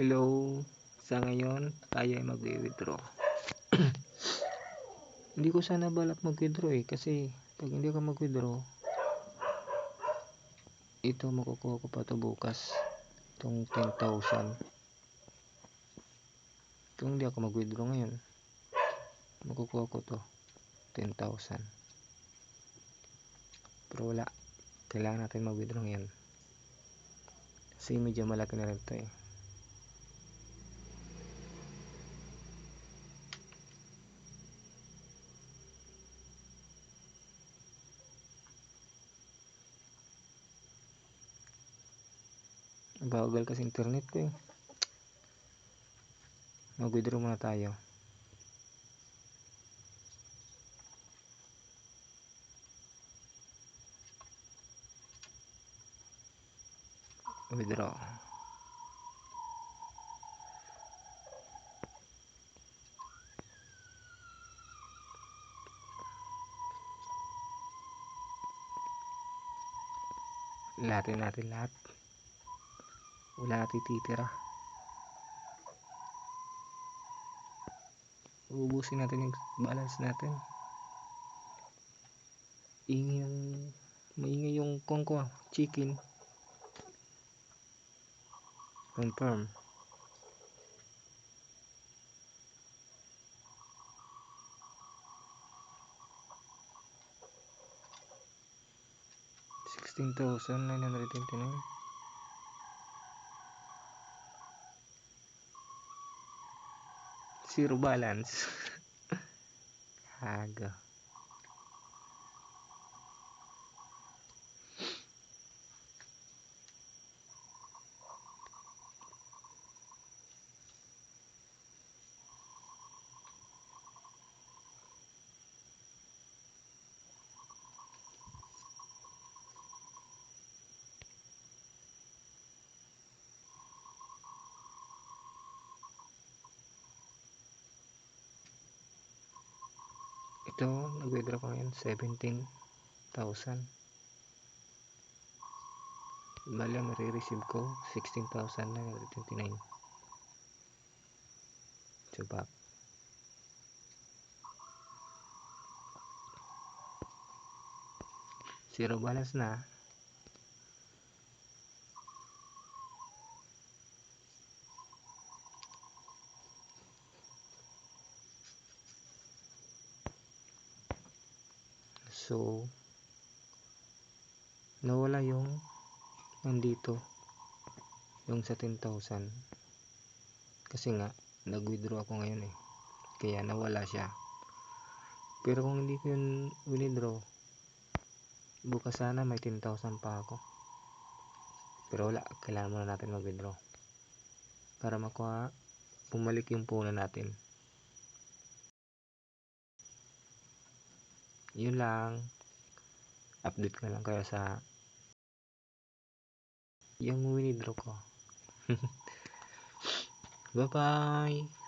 Hello. Sa ngayon, tayo ay mag-withdraw. hindi ko sana balak mag-withdraw eh. Kasi, pag hindi ako mag-withdraw, ito makukuha ko pa to bukas. Itong 10,000. Kung hindi ako mag-withdraw ngayon, makukuha ko to 10,000. Pero wala. Kailangan natin mag-withdraw ngayon. Kasi medyo malaki na rin to eh. Bagal kasi internet ko eh. Mag-withdraw muna tayo. Withdraw. Lahatin natin lahat. Wala natin titira. Uubusin natin yung balance natin. Ingay yung maingay yung kongko, chicken. Confirm. Sixteen thousand nine hundred twenty nine. Zero balance. Haga. Ito nag-withdraw ko ngayon 17,000 bali ang marireceive ko 16,929 so back zero balance na So, nawala yung nandito yung sa 10,000 kasi nga nag-withdraw ako ngayon eh. Kaya nawala siya. Pero kung hindi ko yun withdraw bukas sana may 10,000 pa ako. Pero wala kailangan muna natin mag-withdraw. Para makuha bumalik yung puno natin yun lang. Update ko lang kayo sa yung winidraw ko. Bye bye